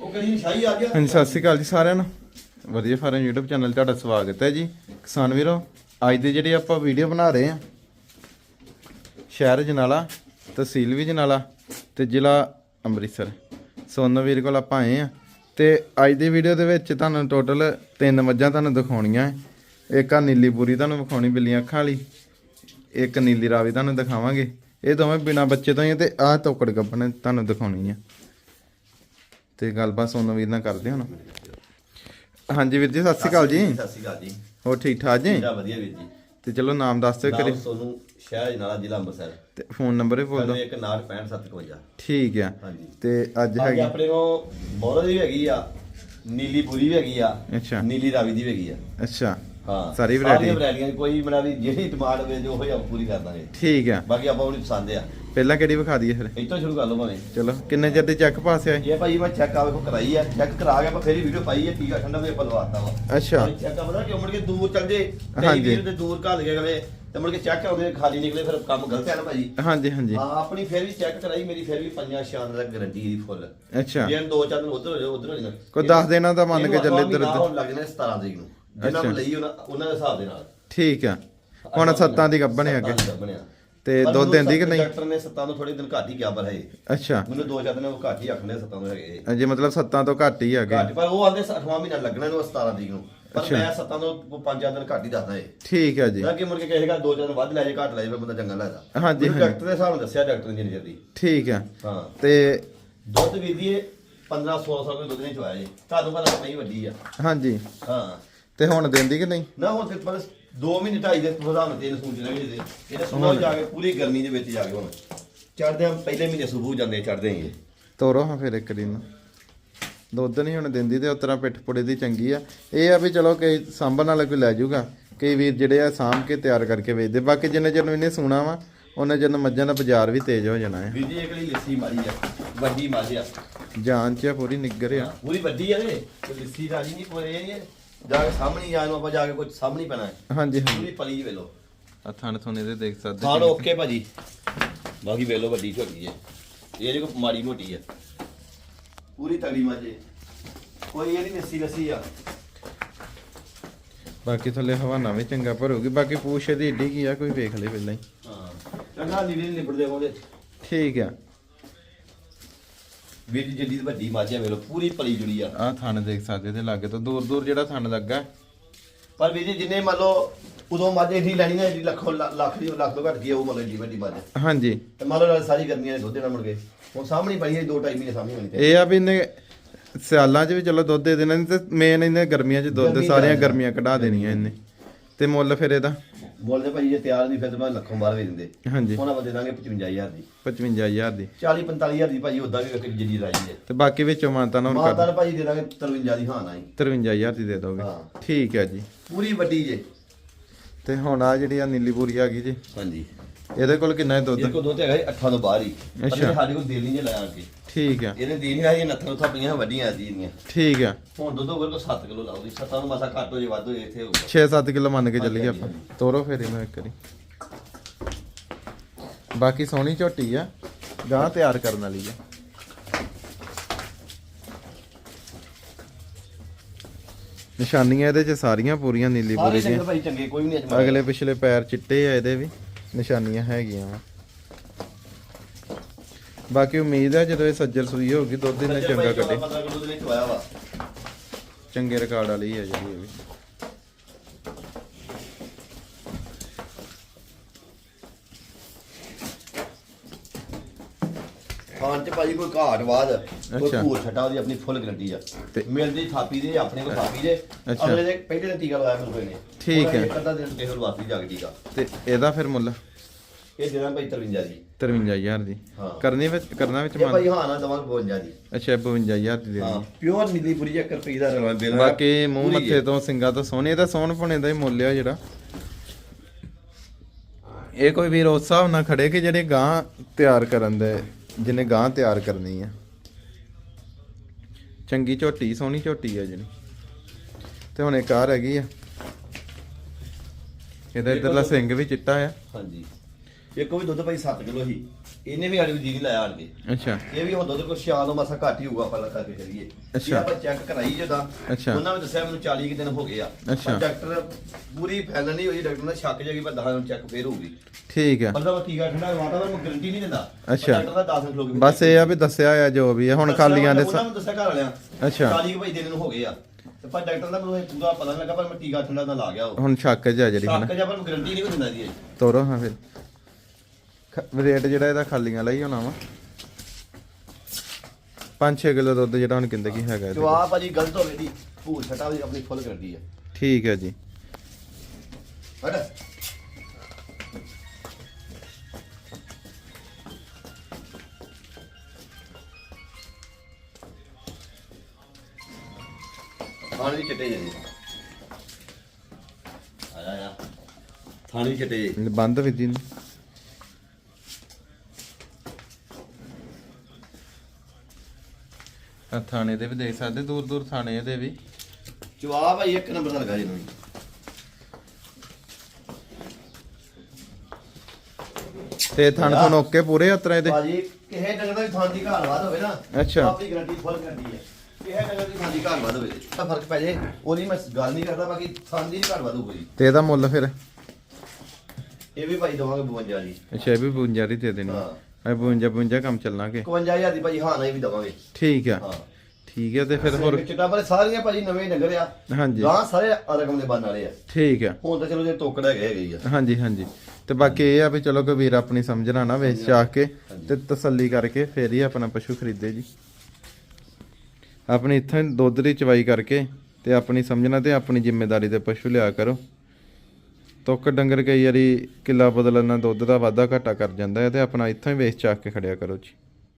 ਉਹ ਕਰੀ ਸ਼ਾਹੀ ਆ ਗਿਆ। ਹਾਂਜੀ, ਸਤਿ ਸ਼੍ਰੀ ਅਕਾਲ ਜੀ ਸਾਰਿਆਂ ਨੂੰ। ਵਧੀਆ ਫਾਰਮ YouTube ਚੈਨਲ 'ਤੇ ਤੁਹਾਡਾ ਸਵਾਗਤ ਹੈ ਜੀ। ਕਿਸਾਨ ਵੀਰੋ, ਅੱਜ ਦੇ ਜਿਹੜੇ ਆਪਾਂ ਵੀਡੀਓ ਬਣਾ ਰਹੇ ਹਾਂ, ਸ਼ਹਿਰ ਜਨਾਲਾ, ਤਹਿਸੀਲ ਵੀ ਜਨਾਲਾ ਤੇ ਜ਼ਿਲ੍ਹਾ ਅੰਮ੍ਰਿਤਸਰ। ਸੋਨੋ ਵੀਰ ਕੋਲ ਆਪਾਂ ਆਏ ਆ ਤੇ ਅੱਜ ਦੀ ਵੀਡੀਓ ਦੇ ਵਿੱਚ ਤੁਹਾਨੂੰ ਟੋਟਲ ਤਿੰਨ ਮੱਝਾਂ ਤੁਹਾਨੂੰ ਦਿਖਾਉਣੀਆਂ ਹੈ। ਇੱਕ ਆ ਨੀਲੀ ਪੂਰੀ ਤੁਹਾਨੂੰ ਵਿਖਾਉਣੀ ਬਿੱਲੀਆਂ ਅੱਖਾਂ ਵਾਲੀ, ਇੱਕ ਨੀਲੀ ਰਾਵੀ ਤੁਹਾਨੂੰ ਦਿਖਾਵਾਂਗੇ। ਇਹ ਦੋਵੇਂ ਬਿਨਾ ਬੱਚੇ ਤੋਂ ਹੀ ਆ ਤੇ ਆਹ ਤੋਕੜ ਗੱਬਣ ਤੁਹਾਨੂੰ ਦਿਖਾਉਣੀ ਆ। ਤੇ ਗੱਲਬਾਤ ਸੋਨੋ ਵੀਰ ਨਾਲ ਕਰਦੇ ਹਾਂ ਹੁਣ। ਹਾਂਜੀ ਵੀਰ ਜੀ ਸਤਿ ਸ਼੍ਰੀ ਅਕਾਲ ਜੀ। ਸਤਿ ਸ਼੍ਰੀ ਅਕਾਲ ਜੀ। ਹੋਰ ਠੀਕ ਠਾਕ ਜੀ? ਮੇਰਾ ਵਧੀਆ ਵੀਰ ਜੀ। ਤੇ ਚਲੋ ਨਾਮ ਦੱਸ ਦਿਓ ਕਰੀ ਸੋਨੂੰ ਸ਼ਹਿਰ ਜਨਾਲਾ ਜ਼ਿਲ੍ਹਾ ਅੰਮ੍ਰਿਤਸਰ। ਤੇ ਫੋਨ ਨੰਬਰ ਵੀ ਬੋਲ ਦਿਓ। 916557 ਠੀਕ ਆ। ਹਾਂਜੀ। ਤੇ ਅੱਜ ਹੈਗੀ ਆਪਣੇ ਕੋਲ ਬੋਰੋ ਦੀ ਹੈਗੀ ਆ ਨੀਲੀ ਪੂਰੀ ਵੀ ਹੈਗੀ ਆ ਅੱਛਾ। ਨੀਲੀ ਰਾਵੀ ਦੀ ਵੀ ਹੈਗੀ ਆ। ਅੱਛਾ। ਹਾਂ ਸਾਰੀ ਵੈਰਾਈਟੀਆਂ ਕੋਈ ਬਣਾ ਵੀ ਜਿਹੜੀ ਡਿਮਾਂਡ ਹੋਵੇ ਜੋ ਹੋਏ ਆਪਾਂ ਪੂਰੀ ਕਰ ਦਾਂਗੇ। ਠੀਕ ਆ। ਬਾਕੀ ਆਪਾਂ ਉਹਨੂੰ ਪਸੰਦ ਆ। ਪਹਿਲਾਂ ਕਿਹੜੀ ਵਿਖਾ ਦਈਏ ਫਿਰ? ਇੱਥੋਂ ਸ਼ੁਰੂ ਕਰ ਲਓ ਭਾਵੇਂ। ਚਲੋ ਕਿੰਨੇ ਚਿਰ ਦੀ ਚੈੱਕ ਪਾਸ ਹੈ ਇਹ? ਭਾਈ ਮੈਂ ਚੈੱਕ ਆਵੇ ਕੋ ਕਰਾਈ ਆ ਚੈੱਕ ਕਰਾ ਕੇ ਆਪਾਂ ਫੇਰ ਹੀ ਵੀਡੀਓ ਪਾਈ ਆ ਟੀਕਾ ਠੰਡਾ ਵੀ ਆਪਾਂ ਲਵਾਤਾ ਵਾ। ਅੱਛਾ। ਚੈੱਕ ਪਤਾ ਕਿ ਮੁੜ ਕੇ ਦੂਰ ਚੱਲ ਜੇ ਕਈ। ਵੀਰ ਤੇ ਦੂਰ ਘੱਲ ਗਏ ਤੇ ਮੁੜ ਕੇ ਚੈੱਕ ਆਉਂਦੇ ਖਾਲੀ ਨਿਕਲੇ ਫਿਰ ਕੰਮ ਗਲਤ ਹੈ ਨਾ ਭਾਜੀ ਹਾਂਜੀ ਹਾਂਜੀ। ਹਾਂ ਆਪਣੀ ਫੇਰ ਵੀ ਚੈੱਕ ਕਰਾਈ ਮੇਰੀ ਫੇਰ ਵੀ ਪੰਜਾਂ ਛਾਂ ਦਾ ਗਾਰੰਟੀ ਦੀ ਫੁੱਲ ਅੱਛਾ। ਜੇ ਦੋ ਚਾਰ ਦਿਨ ਉਧਰ ਹੋ ਜਾਓ ਉਧਰ ਹੋ ਜਾਣਾ। ਕੋਈ ਦਸ ਦਿਨਾਂ ਦਾ ਮੰਨ ਕੇ ਚੱਲੇ ਇੱਧਰ ਉੱਧਰ। ਉੱਧਰ ਲੱਗ ਜਾਣਾ 17 ਤਰੀਕ ਨੂੰ। ਜਿੰਨਾ ਨੂੰ ਅੱਛਾ। ਲਈ ਉਹਨਾਂ ਦੇ ਹਿਸਾਬ ਦੇ ਨਾਲ। ਠੀਕ ਆ। ਹੁਣ ਸੱਤਾਂ ਦੀ ਗੱਬਣ ਹੈ ਅੱਗੇ। ਦੀ ਆ। ਤੇ ਪਰ ਦੁੱਧ ਦਿੰਦੀ ਕਿ ਨਹੀਂ? ਡਾਕਟਰ ਨੇ ਸੱਤਾਂ ਤੋਂ ਥੋੜੇ ਦਿਨ ਘੱਟ ਹੀ ਪਰ ਹੈ ਅੱਛਾ। ਮੈਨੂੰ ਦੋ ਚਾਰ ਦਿਨ ਉਹ ਘੱਟ ਹੀ ਆਖਣੇ ਸੱਤਾਂ ਤੋਂ ਹੈਗੇ ਅਜੇ ਮਤਲਬ ਸੱਤਾਂ ਤੋਂ ਘੱਟ ਹੀ ਹੈਗੇ। ਘੱਟ ਪਰ ਉਹ ਆਂਦੇ 8ਵਾਂ ਮਹੀਨਾ ਲੱਗਣਾ ਇਹਨੂੰ 17 ਤਰੀਕ ਨੂੰ। ਪਰ। ਮੈਂ ਸੱਤਾਂ ਤੋਂ ਪੰਜ ਚਾਰ ਦਿਨ ਘੱਟ ਹੀ ਦੱਸਦਾ ਏ ਠੀਕ ਆ ਜੀ। ਜਾਂ ਕਿ ਮੁੜ ਕੇ ਕਹੇਗਾ ਦੋ ਚਾਰ ਦਿਨ ਵੱਧ ਲੈ ਜੇ ਘੱਟ ਲੈ ਜੇ ਬੰਦਾ ਚੰਗਾ ਲੱਗਦਾ। ਹਾਂਜੀ। ਡਾਕਟਰ ਦੇ ਹਿਸਾਬ ਨਾਲ ਦੱਸਿਆ ਡਾਕਟਰ ਨੇ ਜਲਦੀ ਠੀਕ ਆ ਹਾਂ। ਤੇ ਦੁੱਧ ਵੀ ਦੀਏ 15 16 ਸਾਲ ਦੇ ਦੁੱਧ ਨਹੀਂ ਚਵਾਇਆ ਜੀ। ਤੁਹਾਨੂੰ ਪਤਾ ਨਹੀਂ ਵੱਡੀ ਆ। ਹਾਂਜੀ। ਹਾਂ। ਤੇ ਹੁਣ ਦਿੰਦੀ ਕਿ ਨਹੀਂ? ਨਾ ਹੁਣ ਤੇ ਬਸ 2 ਮਹੀਨੇ ਢਾਈ ਦੇ ਪ੍ਰਧਾਨ ਤਿੰਨ ਸੂਚ ਰਹੇ ਜੇ ਇਹਨੇ ਸੁਣਾ ਜਾ ਕੇ ਪੂਰੀ ਗਰਮੀ ਦੇ ਵਿੱਚ ਜਾ ਕੇ ਹੁਣ ਚੜਦੇ ਆ ਪਹਿਲੇ ਮਹੀਨੇ ਸੁਬੂ ਜਾਂਦੇ ਚੜਦੇ ਹੀ ਤੋਰੋ ਹਾਂ ਫਿਰ ਇੱਕ ਦਿਨ। ਦੁੱਧ ਨਹੀਂ ਹੁਣ ਦਿੰਦੀ ਤੇ ਉਤਰਾ ਪਿੱਠ ਪੁੜੇ ਦੀ ਚੰਗੀ ਆ। ਇਹ ਆ ਵੀ ਚਲੋ ਕਈ ਸਾਂਭਣ ਵਾਲਾ ਕੋਈ ਲੈ ਜਾਊਗਾ। ਕਈ ਵੀਰ ਜਿਹੜੇ ਆ ਸਾਂਭ ਕੇ ਤਿਆਰ ਕਰਕੇ ਵੇਚਦੇ। ਬਾਕੀ ਜਿੰਨੇ ਚਿਰ ਨੂੰ ਇਹਨੇ ਸੂਣਾ ਵਾ ਉਹਨਾਂ ਚਿਰ ਨੂੰ ਮੱਝਾਂ ਦਾ ਬਾਜ਼ਾਰ ਵੀ ਤੇਜ਼ ਹੋ ਜਾਣਾ ਹੈ ਵੀਰ ਜੀ ਇੱਕ ਲਈ ਲੱਸੀ ਮਾਰੀ ਆ ਵੱਡੀ ਮਾਰੀ ਆ। ਜਾਨ ਚ ਪੂਰੀ ਨਿੱਗਰ ਆ। ਪੂਰੀ ਵੱਡੀ ਆ ਇਹ। ਲੱਸੀ ਰਾਜੀ ਨਹੀਂ ਪੂਰੇ ਇਹ ਨਹੀਂ ਜਾ ਕੇ ਸਾਹਮਣੇ ਜਾ ਨੂੰ ਆਪਾਂ ਜਾ ਕੇ ਕੁਝ ਸਾਹਮਣੇ ਪੈਣਾ ਹੈ। ਹਾਂਜੀ ਹਾਂਜੀ। ਪੂਰੀ ਪਲੀ ਵੇਲੋ। ਆ ਥਣ ਥੁਣੇ ਦੇ ਦੇਖ ਸਕਦੇ ਖਾਣ ਓਕੇ ਭਾਜੀ। ਬਾਕੀ ਵੇਲੋ ਵੱਡੀ ਝੋਟੀ ਹੈ ਇਹ ਜਿਹੜੀ ਕੋ ਮਾੜੀ ਮੋਟੀ ਹੈ। ਪੂਰੀ ਤਗੜੀ ਮਾਜੇ ਕੋਈ ਇਹਦੀ ਲੱਸੀ ਲੱਸੀ ਆ। ਬਾਕੀ ਥੱਲੇ ਹਵਾਨਾ ਵੀ ਚੰਗਾ ਭਰੂਗੀ। ਬਾਕੀ ਪੂਛ ਇਹਦੀ ਏਡੀ ਕੀ ਆ ਕੋਈ ਵੇਖ ਲੇ ਪਹਿਲਾਂ ਹੀ। ਹਾਂ। ਚੰਗਾ ਨੀਲੇ ਨਿਬੜਦੇ ਉਹਦੇ ਠੀਕ ਆ। ਵੀਰ ਜੀ ਵੱਡੀ ਮਾਝਾ ਵੇਲੋ ਪੂਰੀ ਪਲੀ ਜੁੜੀ ਆ। ਆ ਥਣ ਦੇਖ ਸਕਦੇ ਤੇ ਲਾਗੇ ਤੋਂ ਦੂਰ ਦੂਰ ਜਿਹੜਾ ਥਣ ਲੱਗਾ ਪਰ ਵੀਰ ਜੀ ਜਿੰਨੇ ਮੰਨ ਲਓ ਉਦੋਂ ਮਾਝੇ ਏਡੀ ਲੈਣੀ ਨਾ ਏਡੀ ਲੱਖੋਂ ਲ- ਲੱਖ ਦੀ ਲੱਖ ਤੋਂ ਘੱਟ ਗਈ ਆ, ਉਹ ਲਓ ਏਡੀ ਵੱਡੀ ਮਾਝਾ ਹਾਂਜੀ। ਤੇ ਮੰਨ ਲਓ ਨਾਲ ਸਾਰੀ ਗਰਮੀਆਂ ਦੇ ਦੁੱਧ ਦੇਣਾ ਮੁੜ ਕੇ ਹੁਣ ਸਾਹਮਣੇ ਪਈ ਹੈ ਦੋ ਢਾਈ ਮਹੀਨੇ ਸਾਹਮਣੇ ਹੋਣੀ ਤੇ। ਇਹ ਆ ਵੀ ਇਹਨੇ ਸਿਆਲਾਂ 'ਚ ਵੀ ਚਲੋ ਦੁੱਧ ਦੇ ਦੇਣਾ ਨਹੀਂ ਤੇ ਮੇਨ ਇਹਨੇ ਗਰਮੀਆਂ 'ਚ ਦੁੱਧ ਸਾਰੀਆਂ। ਗਰਮੀਆਂ ਕਢਾ ਦੇਣੀਆਂ ਇਹਨੇ। ਤੇ ਮੁੱਲ ਫਿਰ ਇਹਦਾ? ਬੋਲਦੇ ਭਾਈ ਜੇ ਤਿਆਰ ਨਹੀਂ ਫਿਰ ਤਾਂ ਮੈਂ ਲੱਖੋਂ ਬਾਹਰ ਵੀ ਦਿੰਦੇ। ਹਾਂਜੀ। ਹੁਣ ਆਪਾਂ ਦੇ ਦਾਂਗੇ 55000 ਦੀ। 55000 ਦੀ। 40 45000 ਦੀ ਭਾਜੀ ਉਦਾਂ ਵੀ ਇੱਕ ਜੱਦੀ ਰਾਜੀ ਹੈ ਤੇ ਬਾਕੀ ਵਿੱਚੋਂ ਮਾਨਤਾ ਨਾ ਹੁਣ ਕਰ ਦਾ ਭਾਜੀ ਦੇ ਦਾਂਗੇ 53 ਦੀ ਹਾਂ ਨਾ ਹੀ 53000 ਦੀ ਦੇ ਦੋਗੇ ਹਾਂ। ਠੀਕ ਹੈ ਜੀ। ਪੂਰੀ ਵੱਡੀ ਜੇ। ਤੇ ਹੁਣ ਆ ਜਿਹੜੀ ਆ ਨੀਲੀ ਪੂਰੀ ਆ ਗਈ ਜੀ। ਹਾਂਜੀ। ਇਹਦੇ ਕੋਲ ਕਿੰਨਾ ਹੈ ਦੁੱਧ? ਇਹ ਕੋ ਦੋ ਤੇ ਹੈਗਾ 8 ਤੋਂ ਬਾਹਰ ਹੀ। ਅੱਛਾ। ਸਾਡੇ ਕੋਲ ਦੇ ਨਹੀਂ ਜੇ ਲਾਇਆ ਕੇ ਠੀਕ ਆ। ਇਹਨੇ ਦੇ ਨਹੀਂ ਆਈ ਨੱਥਾਂ ਉਥਾਂ ਪਈਆਂ ਵੱਡੀਆਂ ਜੀ ਦੀਆਂ ਠੀਕ ਆ। ਹੁਣ ਦੁੱਧ ਹੋਵੇ ਕੋ 7 ਕਿਲੋ ਲਾਉਦੀ 7 ਨੂੰ ਮਸਾ ਘੱਟ ਹੋ ਜੇ ਵੱਧ ਹੋ ਜੇ ਇੱਥੇ ਹੋਊਗਾ। 6-7 ਕਿਲੋ ਮੰਨ ਕੇ ਚੱਲੀਏ ਆਪਾਂ। ਤੋਰੋ ਫੇਰ ਇਹਨੂੰ ਇੱਕ ਵਾਰੀ। ਬਾਕੀ ਸੋਹਣੀ ਝੋਟੀ ਆ। ਗਾਂ ਤਿਆਰ ਕਰਨ ਵਾਲੀ ਆ। ਨਿਸ਼ਾਨੀਆਂ ਇਹਦੇ ਚ ਸਾਰੀਆਂ ਪੂਰੀਆਂ ਨੀਲੀ ਪੂਰੀ ਦੀਆਂ। ਅਗਲੇ ਪਿਛਲੇ ਪੈਰ ਚਿੱਟੇ ਆ ਇਹਦੇ ਵੀ। ਨਿਸ਼ਾਨੀਆਂ ਹੈਗੀਆਂ ਵਾ। ਬਾਕੀ ਉਮੀਦ ਹੈ ਜਦੋਂ ਇਹ ਸੱਜਰ ਸੂਈ ਹੋਊਗੀ ਦੁੱਧ ਇਹਨੇ ਚੰਗਾ ਕੱਢੇ। 15 ਕਿਲੋ ਦੇ ਵਿੱਚ ਆਇਆ ਵਾ। ਚੰਗੇ ਰਿਕਾਰਡ ਵਾਲੀ ਹੈ ਜਿਹੜੀ ਇਹ ਵੀ। ਖਾਣ ਚ ਭਾਜੀ ਕੋਈ ਘਾਟ ਬਾਦ ਕੋਈ ਅੱਛਾ। ਭੂਰ ਛਟਾ ਉਹਦੀ ਆਪਣੀ ਫੁੱਲ ਗਰੰਟੀ ਆ। ਤੇ- ਮਿਲਦੀ ਥਾਪੀ ਦੇ ਆਪਣੇ ਕੋਲ ਥਾਪੀ ਦੇ। ਅੱਛਾ। ਅਗਲੇ ਦੇ ਪਹਿਲੇ ਦਿਨ ਟੀਕਾ ਲਵਾਇਆ ਮੈਨੂੰ ਕੋਈ ਨੇ ਠੀਕ ਹੈ। ਅੱਧਾ ਦਿਨ ਕਿਸੇ ਨੂੰ ਜਾ ਕੇ ਟੀਕਾ ਤੇ ਇਹਦਾ ਫਿਰ ਮੁੱਲ? ਇਹ ਦੇਣਾ ਭਾਈ 53 ਦੀ 53000 ਦੀ। ਹਾਂ। ਕਰਨੀ ਵਿੱਚ ਕਰਨਾ ਵਿੱਚ ਇਹ ਮੰਨ ਭਾਈ ਹਾਂ ਨਾ ਦਵਾਂਗੇ 52 ਦੀ ਅੱਛਾ 52000 ਦੀ ਦੇ ਹਾਂ। ਦੇਣੀ ਪਿਓਰ ਨੀਲੀ ਪੂਰੀ ਚੱਕਰ ਰੁਪਏ ਦਾ ਰਲਵਾ ਬਿਲ ਬਾਕੀ ਮੂੰਹ ਮੱਥੇ ਤੋਂ ਸਿੰਗਾ ਤੋਂ ਸੋਹਣੇ ਦਾ ਸੋਹਣ ਪੁਣੇ ਦਾ ਹੀ ਮੁੱਲ ਆ ਜਿਹੜਾ। ਇਹ ਕੋਈ ਵੀਰ ਉਸ ਹਿਸਾਬ ਨਾਲ ਖੜੇ ਕਿ ਜਿਹੜੇ ਗਾਂ ਤਿਆਰ ਕਰਨ ਦੇ ਜਿਹਨੇ ਗਾਂ ਤਿਆਰ ਕਰਨੀ ਆ। ਚੰਗੀ ਝੋਟੀ ਸੋਹਣੀ ਝੋਟੀ ਆ ਜਿਹੜੀ ਤੇ ਹੁਣ ਇੱਕ ਆ ਹੈਗੀ ਆ। ਇਹਦਾ ਇਧਰਲਾ ਸਿੰਘ ਵੀ ਚਿੱਟਾ ਆ। ਹਾਂਜੀ। ਇੱਕ ਵੀ ਦੁੱਧ ਭਾਈ 7 ਕਿਲੋ ਸੀ। ਇਹਨੇ ਵੀ ਸਾਡੀ ਜੀ ਨਹੀਂ ਲਾਇਆ ਆਣ ਕੇ। ਅੱਛਾ। ਇਹ ਵੀ ਹੁਣ ਦੁੱਧ ਕੁਛ ਸ਼ਾਮ ਨੂੰ ਮਸਾ ਘੱਟ ਹੀ ਹੋਊਗਾ ਆਪਾਂ ਲੱਗਾ ਕੇ ਕਰੀਏ। ਅੱਛਾ। ਇਹ ਆਪਾਂ ਚੈੱਕ ਕਰਾਈ ਜਦਾਂ ਅੱਛਾ। ਉਹਨਾਂ ਨੇ ਦੱਸਿਆ ਮੈਨੂੰ 40 ਕੁ ਦਿਨ ਹੋ ਗਏ ਆ। ਅੱਛਾ। ਪਰ ਡਾਕਟਰ ਪੂਰੀ ਫੈਲ ਨਹੀਂ ਹੋਈ ਡਾਕਟਰ ਨੇ ਸ਼ੱਕ ਜਾਗੀ ਪਰ ਦਹਾਂ ਨੂੰ ਚੈੱਕ ਫੇਰ ਹੋਊਗੀ। ਠੀਕ ਆ। ਮਤਲਬ ਟੀਕਾ ਠੰਡਾ ਵਾਤਾਵਰਨ ਨੂੰ ਗਰੰਟੀ ਨਹੀਂ ਦਿੰਦਾ। ਅੱਛਾ। ਪਰ ਡਾਕਟਰ ਦਾ 10 ਮਿੰਟ ਲੋਕ ਬਸ ਇਹ ਆ ਵੀ ਦੱਸਿਆ ਆ ਜੋ ਵੀ ਆ ਹੁਣ ਖਾਲੀਆਂ ਦੇ ਉਹਨਾਂ ਨੂੰ ਦੱਸਿਆ ਘਰ ਵਾਲਿਆਂ ਅੱਛਾ। 40 ਕੁ ਭਾਈ ਦਿਨ ਨੂੰ ਹੋ ਗਏ ਆ। ਤੇ ਪਰ ਡਾਕਟਰ ਦਾ ਮੈਨੂੰ ਇਹ ਪੂਰਾ ਪਤਾ ਨਹੀਂ ਲੱਗਾ ਪਰ ਮੈਂ ਟੀਕਾ ਠੰਡਾ ਦਾ ਲਾ ਗਿਆ ਉਹ। ਹੁਣ ਸ਼ੱਕ ਜਿਹਾ ਜਿਹੜੀ ਹਨਾ ਸ਼ੱਕ ਜਾਂ ਪਰ ਗਰੰਟੀ ਨਹੀਂ ਦਿੰਦਾ ਜੀ ਇਹ। ਤੋਰੋ ਹਾਂ ਫਿਰ। ਖ- ਰੇਟ ਜਿਹੜਾ ਇਹਦਾ ਖਾਲੀਆਂ ਲਈ ਹੋਣਾ ਵਾ। 5-6 ਕਿਲੋ ਦੁੱਧ ਜਿਹੜਾ ਹੁਣ ਕਿੰਦੇ ਕੀ ਹੈਗਾ ਇਹਦੇ। ਜਵਾਬ ਭਾਜੀ ਗਲਤ ਹੋ ਗਈ ਦੀ ਭੂਲ ਛਟਾ ਵੀ ਆਪਣੀ ਫੁੱਲ ਕਰਦੀ ਹੈ। ਠੀਕ ਹੈ ਜੀ। ਹਟ। ਥਾਣੇ ਵੀ ਚਿੱਟੇ ਜੀ ਆਇਆ ਆ ਥਾਣੇ ਵੀ ਚਿੱਟੇ ਜੀ ਬੰਦ ਵਿਧੀ ਨੂੰ ਆ ਥਾਣੇ ਦੇ ਵੀ ਦੇਖ ਸਕਦੇ ਦੂਰ ਦੂਰ ਥਾਣੇ ਇਹਦੇ ਵੀ। ਜਵਾਬ ਭਾਈ ਇੱਕ ਨੰਬਰ ਦਾ ਲੱਗਾ ਜੀ। ਨੂੰ ਤੇ ਥਣ ਥਣ ਓਕੇ ਪੂਰੇ ਉਤਰਾ ਇਹਦੇ? ਭਾਜੀ ਕਿਸੇ ਡੰਗਰ ਦਾ ਵੀ ਥਾਂ ਦੀ ਘਾਲ ਵਾਦ ਹੋਵੇ ਨਾ ਅੱਛਾ। ਆਪਣੀ ਗਰੰਟੀ ਫੁੱਲ ਕਰਦੀ ਹੈ। ਦੀ ਦੀ ਹੋਵੇ। ਤਾਂ ਫ਼ਰਕ ਪੈ ਜੇ। ਉਹਦੀ ਮੈਂ ਗੱਲ ਨਹੀਂ ਕਰਦਾ ਬਾਕੀ ਥਾਂ ਦੀ ਘਾਲ ਵਾਦ ਹੋਊਗੀ ਤੇ ਇਹਦਾ ਮੁੱਲ ਫਿਰ? ਇਹ ਵੀ ਭਾਈ ਦਵਾਂਗੇ 52 ਜੀ। ਅੱਛਾ ਇਹ ਵੀ 52 ਦੀ ਦੇ ਦੇਣੀ। ਹਾਂ। ਇਹ 52 52 ਕੰਮ ਚੱਲਣਾ ਕਿ? 51000 ਦੀ ਭਾਜੀ ਹਾਂ ਨਹੀਂ ਵੀ ਦਵਾਂਗੇ। ਠੀਕ ਆ। ਹਾਂ। ਠੀਕ ਹੈ ਤੇ ਫਿਰ ਹੋਰ? ਚਿੱਟਾ ਪਰ ਸਾਰੀਆਂ ਭਾਜੀ ਨਵੇਂ ਡੰਗਰ ਆ। ਹਾਂਜੀ। ਗਾਂ ਸਾਰੇ ਰਕਮ ਦੇ ਬੰਨ ਵਾਲੇ ਆ। ਠੀਕ ਆ। ਹੁਣ ਤਾਂ ਚਲੋ ਜੇ ਟੋਕੜਾ ਹੈਗੇ ਹੈਗੇ ਹੀ ਆ। ਹਾਂਜੀ ਹਾਂਜੀ। ਤੇ ਬਾਕੀ ਇਹ ਆ ਵੀ ਚਲੋ ਕੋਈ ਵੀਰ ਆਪਣੀ ਸਮਝਣਾ ਨਾ ਵੇਚ ਚਾ ਕੇ ਤੇ ਤਸੱਲੀ ਕਰਕੇ ਫੇਰ ਹੀ ਆਪਣਾ ਪਸ਼ੂ ਖਰੀਦੇ ਜੀ। ਆਪਣੀ ਇੱਥੋਂ ਹੀ ਦੁੱਧ ਦੀ ਚਵਾਈ ਕਰਕੇ ਤੇ ਆਪਣੀ ਸਮਝਣਾ ਤੇ ਆਪਣੀ ਜ਼ਿੰਮੇਵਾਰੀ 'ਤੇ ਪਸ਼ੂ ਲਿਆ ਕਰੋ। ਤੁੱਕ ਡੰਗਰ ਕਈ ਵਾਰੀ ਕਿੱਲਾ ਬਦਲਣ ਨਾਲ ਦੁੱਧ ਦਾ ਵਾਧਾ ਘਾਟਾ ਕਰ ਜਾਂਦਾ ਹੈ ਤੇ ਆਪਣਾ ਇੱਥੋਂ ਹੀ ਵੇਚ ਚਾ ਕੇ ਖੜਿਆ ਕਰੋ ਜੀ।